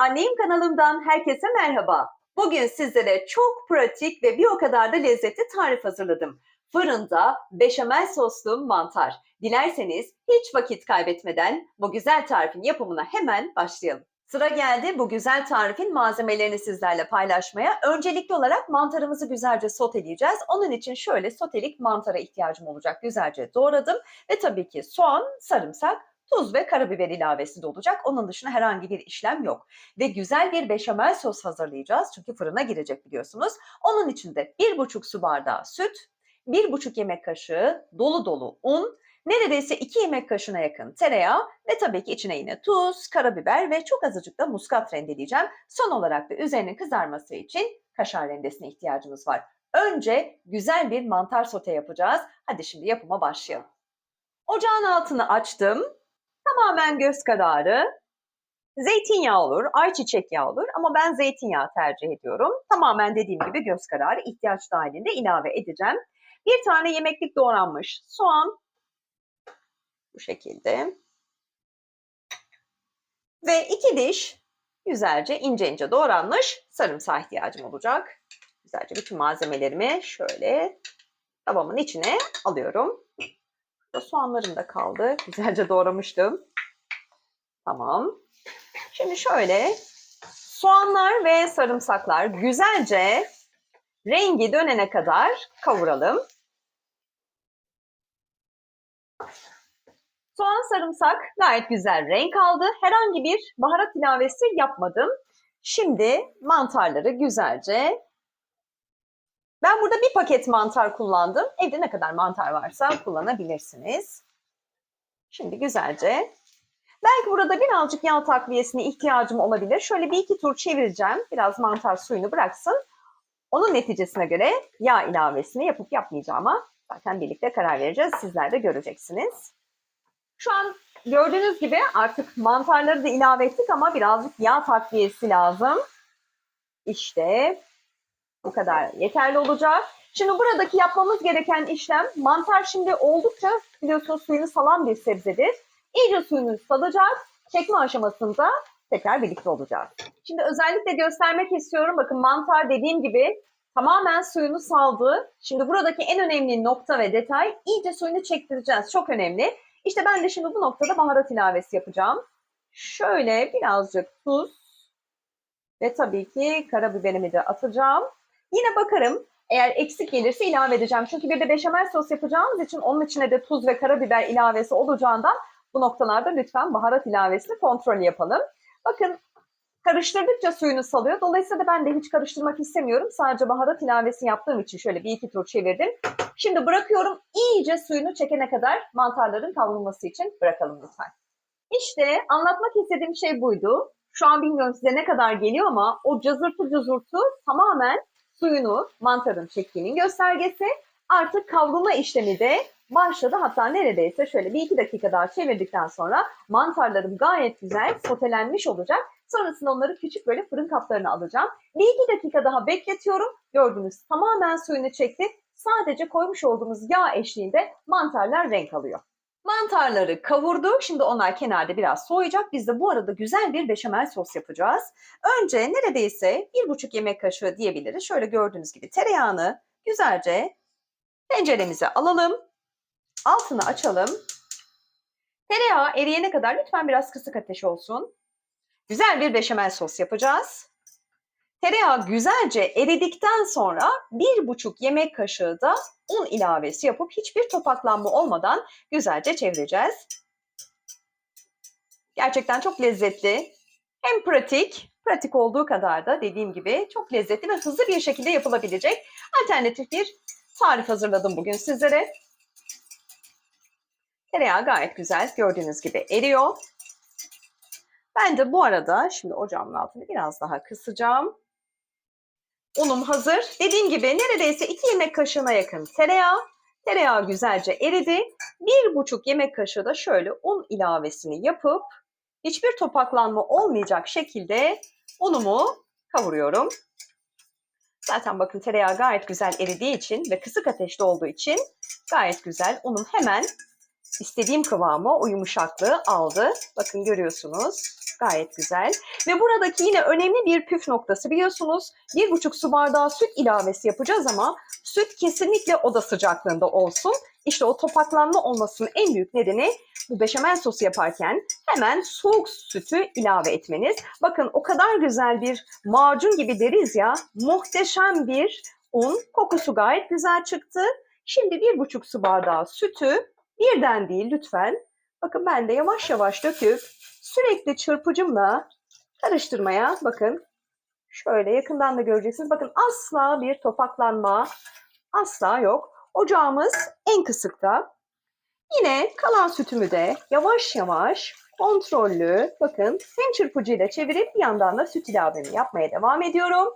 Anneyim kanalımdan herkese merhaba. Bugün sizlere çok pratik ve bir o kadar da lezzetli tarif hazırladım. Fırında beşamel soslu mantar. Dilerseniz hiç vakit kaybetmeden bu güzel tarifin yapımına hemen başlayalım. Sıra geldi bu güzel tarifin malzemelerini sizlerle paylaşmaya. Öncelikli olarak mantarımızı güzelce soteleyeceğiz. Onun için şöyle sotelik mantara ihtiyacım olacak. Güzelce doğradım ve tabii ki soğan, sarımsak, tuz ve karabiber ilavesi de olacak. Onun dışında herhangi bir işlem yok. Ve güzel bir beşamel sos hazırlayacağız. Çünkü fırına girecek biliyorsunuz. Onun için de 1,5 su bardağı süt, 1,5 yemek kaşığı dolu dolu un, neredeyse 2 yemek kaşığına yakın tereyağı ve tabii ki içine yine tuz, karabiber ve çok azıcık da muskat rendeleyeceğim. Son olarak da üzerinin kızarması için kaşar rendesine ihtiyacımız var. Önce güzel bir mantar sote yapacağız. Hadi şimdi yapıma başlayalım. Ocağın altını açtım. Tamamen göz kararı. Zeytinyağı olur, ayçiçek yağı olur ama ben zeytinyağı tercih ediyorum. Tamamen dediğim gibi göz kararı ihtiyaç dahilinde ilave edeceğim. Bir tane yemeklik doğranmış soğan bu şekilde. Ve iki diş güzelce ince ince doğranmış sarımsağı ihtiyacım olacak. Güzelce bütün malzemelerimi şöyle tavamın içine alıyorum. Soğanlarım da kaldı. Güzelce doğramıştım. Tamam. Şimdi şöyle soğanlar ve sarımsaklar güzelce rengi dönene kadar kavuralım. Soğan sarımsak gayet güzel renk aldı. Herhangi bir baharat ilavesi yapmadım. Şimdi mantarları güzelce ben burada bir paket mantar kullandım. Evde ne kadar mantar varsa kullanabilirsiniz. Şimdi güzelce. Belki burada birazcık yağ takviyesine ihtiyacım olabilir. Şöyle bir iki tur çevireceğim. Biraz mantar suyunu bıraksın. Onun neticesine göre yağ ilavesini yapıp yapmayacağıma zaten birlikte karar vereceğiz. Sizler de göreceksiniz. Şu an gördüğünüz gibi artık mantarları da ilave ettik ama birazcık yağ takviyesi lazım. İşte bu kadar yeterli olacak. Şimdi buradaki yapmamız gereken işlem mantar şimdi oldukça biliyorsunuz suyunu salan bir sebzedir. İyice suyunu salacak. Çekme aşamasında tekrar birlikte olacağız. Şimdi özellikle göstermek istiyorum. Bakın mantar dediğim gibi tamamen suyunu saldı. Şimdi buradaki en önemli nokta ve detay iyice suyunu çektireceğiz. Çok önemli. İşte ben de şimdi bu noktada baharat ilavesi yapacağım. Şöyle birazcık tuz ve tabii ki karabiberimi de atacağım. Yine bakarım eğer eksik gelirse ilave edeceğim. Çünkü bir de beşamel sos yapacağımız için onun içine de tuz ve karabiber ilavesi olacağından bu noktalarda lütfen baharat ilavesini kontrol yapalım. Bakın karıştırdıkça suyunu salıyor. Dolayısıyla da ben de hiç karıştırmak istemiyorum. Sadece baharat ilavesi yaptığım için şöyle bir iki tur çevirdim. Şimdi bırakıyorum iyice suyunu çekene kadar mantarların kavrulması için bırakalım lütfen. İşte anlatmak istediğim şey buydu. Şu an bilmiyorum size ne kadar geliyor ama o cazırtı cazırtı tamamen suyunu mantarın çektiğinin göstergesi. Artık kavrulma işlemi de başladı. Hatta neredeyse şöyle bir iki dakika daha çevirdikten sonra mantarlarım gayet güzel sotelenmiş olacak. Sonrasında onları küçük böyle fırın kaplarına alacağım. Bir iki dakika daha bekletiyorum. Gördünüz tamamen suyunu çekti. Sadece koymuş olduğumuz yağ eşliğinde mantarlar renk alıyor. Mantarları kavurduk. Şimdi onlar kenarda biraz soğuyacak. Biz de bu arada güzel bir beşamel sos yapacağız. Önce neredeyse bir buçuk yemek kaşığı diyebiliriz. Şöyle gördüğünüz gibi tereyağını güzelce tenceremize alalım. Altını açalım. Tereyağı eriyene kadar lütfen biraz kısık ateş olsun. Güzel bir beşamel sos yapacağız. Tereyağı güzelce eridikten sonra bir buçuk yemek kaşığı da un ilavesi yapıp hiçbir topaklanma olmadan güzelce çevireceğiz. Gerçekten çok lezzetli. Hem pratik, pratik olduğu kadar da dediğim gibi çok lezzetli ve hızlı bir şekilde yapılabilecek alternatif bir tarif hazırladım bugün sizlere. Tereyağı gayet güzel gördüğünüz gibi eriyor. Ben de bu arada şimdi ocağımın altını biraz daha kısacağım. Unum hazır. Dediğim gibi neredeyse 2 yemek kaşığına yakın tereyağı. Tereyağı güzelce eridi. 1,5 yemek kaşığı da şöyle un ilavesini yapıp hiçbir topaklanma olmayacak şekilde unumu kavuruyorum. Zaten bakın tereyağı gayet güzel eridiği için ve kısık ateşte olduğu için gayet güzel. Unum hemen istediğim kıvamı, o yumuşaklığı aldı. Bakın görüyorsunuz. Gayet güzel. Ve buradaki yine önemli bir püf noktası biliyorsunuz. Bir buçuk su bardağı süt ilavesi yapacağız ama süt kesinlikle oda sıcaklığında olsun. İşte o topaklanma olmasının en büyük nedeni bu beşamel sosu yaparken hemen soğuk sütü ilave etmeniz. Bakın o kadar güzel bir macun gibi deriz ya muhteşem bir un. Kokusu gayet güzel çıktı. Şimdi bir buçuk su bardağı sütü birden değil lütfen. Bakın ben de yavaş yavaş döküp sürekli çırpıcımla karıştırmaya bakın. Şöyle yakından da göreceksiniz. Bakın asla bir topaklanma asla yok. Ocağımız en kısıkta. Yine kalan sütümü de yavaş yavaş kontrollü bakın hem çırpıcıyla çevirip bir yandan da süt ilavemi yapmaya devam ediyorum.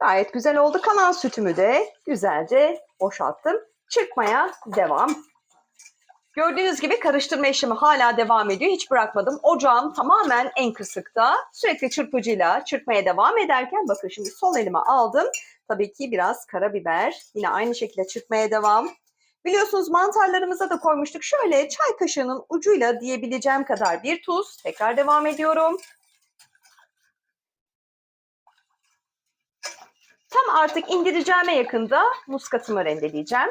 Gayet güzel oldu. Kalan sütümü de güzelce boşalttım. Çırpmaya devam. Gördüğünüz gibi karıştırma işlemi hala devam ediyor. Hiç bırakmadım. Ocağım tamamen en kısıkta. Sürekli çırpıcıyla çırpmaya devam ederken bakın şimdi sol elime aldım. Tabii ki biraz karabiber. Yine aynı şekilde çırpmaya devam. Biliyorsunuz mantarlarımıza da koymuştuk. Şöyle çay kaşığının ucuyla diyebileceğim kadar bir tuz. Tekrar devam ediyorum. Tam artık indireceğime yakında muskatımı rendeleyeceğim.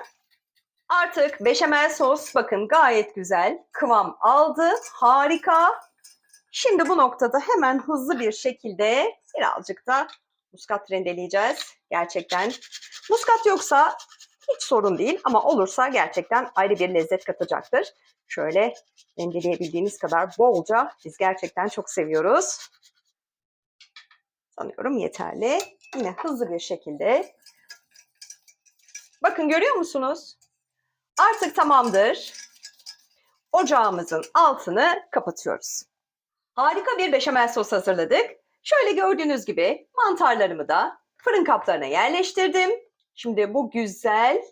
Artık beşamel sos bakın gayet güzel kıvam aldı. Harika. Şimdi bu noktada hemen hızlı bir şekilde birazcık da muskat rendeleyeceğiz. Gerçekten muskat yoksa hiç sorun değil ama olursa gerçekten ayrı bir lezzet katacaktır. Şöyle rendeleyebildiğiniz kadar bolca biz gerçekten çok seviyoruz. Sanıyorum yeterli. Yine hızlı bir şekilde. Bakın görüyor musunuz? Artık tamamdır. Ocağımızın altını kapatıyoruz. Harika bir beşamel sos hazırladık. Şöyle gördüğünüz gibi mantarlarımı da fırın kaplarına yerleştirdim. Şimdi bu güzel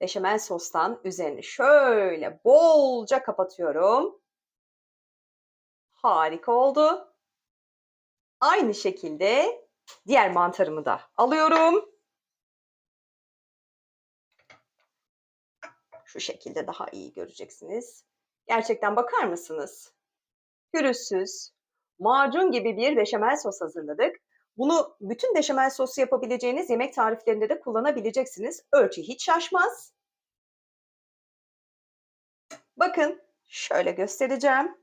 beşamel sostan üzerini şöyle bolca kapatıyorum. Harika oldu. Aynı şekilde diğer mantarımı da alıyorum. Şu şekilde daha iyi göreceksiniz. Gerçekten bakar mısınız? Pürüzsüz, macun gibi bir beşamel sos hazırladık. Bunu bütün beşamel sosu yapabileceğiniz yemek tariflerinde de kullanabileceksiniz. Ölçü hiç şaşmaz. Bakın şöyle göstereceğim.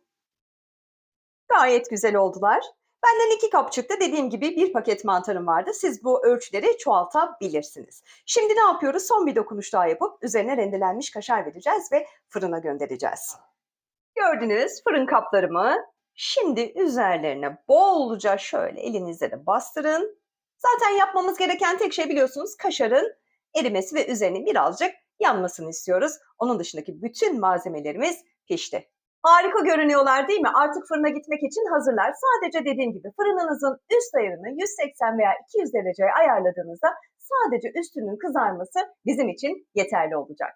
Gayet güzel oldular. Benden iki kap çıktı. Dediğim gibi bir paket mantarım vardı. Siz bu ölçüleri çoğaltabilirsiniz. Şimdi ne yapıyoruz? Son bir dokunuş daha yapıp üzerine rendelenmiş kaşar vereceğiz ve fırına göndereceğiz. Gördünüz fırın kaplarımı. Şimdi üzerlerine bolca şöyle elinizle de bastırın. Zaten yapmamız gereken tek şey biliyorsunuz kaşarın erimesi ve üzerine birazcık yanmasını istiyoruz. Onun dışındaki bütün malzemelerimiz pişti. Harika görünüyorlar değil mi? Artık fırına gitmek için hazırlar. Sadece dediğim gibi fırınınızın üst ayarını 180 veya 200 dereceye ayarladığınızda sadece üstünün kızarması bizim için yeterli olacak.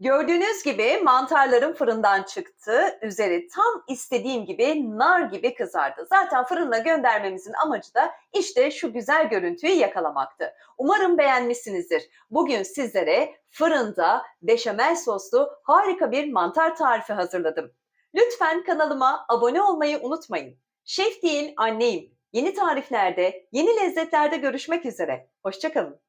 Gördüğünüz gibi mantarlarım fırından çıktı. Üzeri tam istediğim gibi nar gibi kızardı. Zaten fırına göndermemizin amacı da işte şu güzel görüntüyü yakalamaktı. Umarım beğenmişsinizdir. Bugün sizlere fırında beşamel soslu harika bir mantar tarifi hazırladım. Lütfen kanalıma abone olmayı unutmayın. Şef değil anneyim. Yeni tariflerde, yeni lezzetlerde görüşmek üzere. Hoşçakalın.